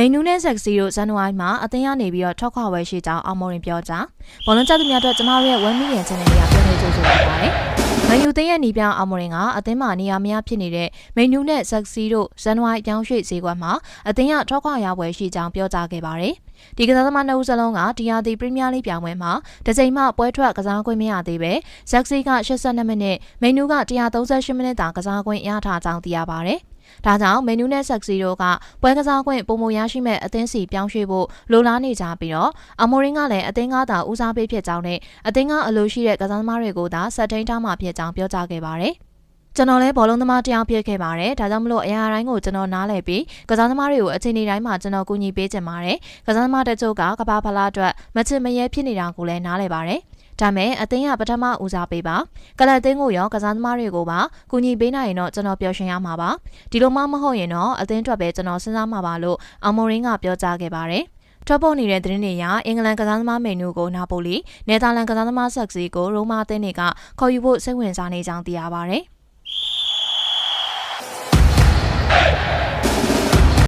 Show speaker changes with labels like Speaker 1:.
Speaker 1: မိန်နူးနဲ့ဆက်စီတို့ဇန်နဝါရီမှာအသင်းရနေပြီးတော့ထွက်ခွာဝယ်ရှိကြောင်းအောင်မော်ရင်ပြောကြားဘောလုံးကြသူများအတွက်ကျမတို့ရဲ့1 million channel လေးကပြောနေကြဆိုလိုက်ပါတယ်မန်ယူသိန်းရဲ့နီးပြောင်းအောင်မော်ရင်ကအသင်းမှာနေရာမရဖြစ်နေတဲ့မိန်နူးနဲ့ဆက်စီတို့ဇန်နဝါရီပြောင်းရွှေ့ဈေးကွက်မှာအသင်းရထွက်ခွာရဝယ်ရှိကြောင်းပြောကြားခဲ့ပါတယ်ဒီကစားသမားနှစ်ဦးစလုံးကဒီယာတီပရီးမီးယားလိပြောင်းပွဲမှာတစ်ချိန်မှပွဲထွက်ကစားခွင့်မရသေးပဲဇက်စီက82မိနစ်မိန်နူးက138မိနစ်တာကစားခွင့်ရထားကြောင်းသိရပါတယ်။ ဒါကြောင့်မန်နူးနဲ့ဆက်စီတို့ကပွဲကစားခွင့်ပုံမရရှိမဲ့အသင်းစီပြောင်းရွှေ့ဖို့လိုလားနေကြပြီးတော့အမိုရင်းကလည်းအသင်းကသာဦးစားပေးဖြစ်ကြောင်းနဲ့အသင်းကအလိုရှိတဲ့ကစားသမားတွေကိုသာဆက်ထိန်ထားမှဖြစ်ကြောင်းပြောကြားခဲ့ပါတယ်။ကျွန်တော်လည်းဘောလုံးသမားတယောက်ဖြစ်ခဲ့ပါတယ်။ဒါကြောင့်မလို့အရာတိုင်းကိုကျွန်တော်နားလည်ပြီးကစားသမားတွေကိုအချိန်တိုင်းမှာကျွန်တော်ကူညီပေးချင်ပါတယ်။ကစားသမားတချို့ကကဘာဖလားအတွက်မချစ်မရဲဖြစ်နေတာကိုလည်းနားလည်ပါတယ်။ ဒါမဲ့အသင်းကပထမဦးစားပေးပါကလပ်အသင်းကိုရောကစားသမားတွေကိုပါကူညီပေးနိုင်ရင်တော့ကျွန်တော်ပျော်ရွှင်ရမှာပါဒီလိုမှမဟုတ်ရင်တော့အသင်းအတွက်ပဲကျွန်တော်စဉ်းစားမှာပါလို့အမော်ရင်းကပြောကြားခဲ့ပါတယ်ထွက်ပေါ်နေတဲ့သတင်းတွေအရအင်္ဂလန်ကစားသမားမယ်နူကိုနာပိုလီနယ်သာလန်ကစားသမားဆက်စီကိုရိုမာအသင်းတွေကခေါ်ယူဖို့စိတ်ဝင်စားနေကြောင်းသိရပါတယ်။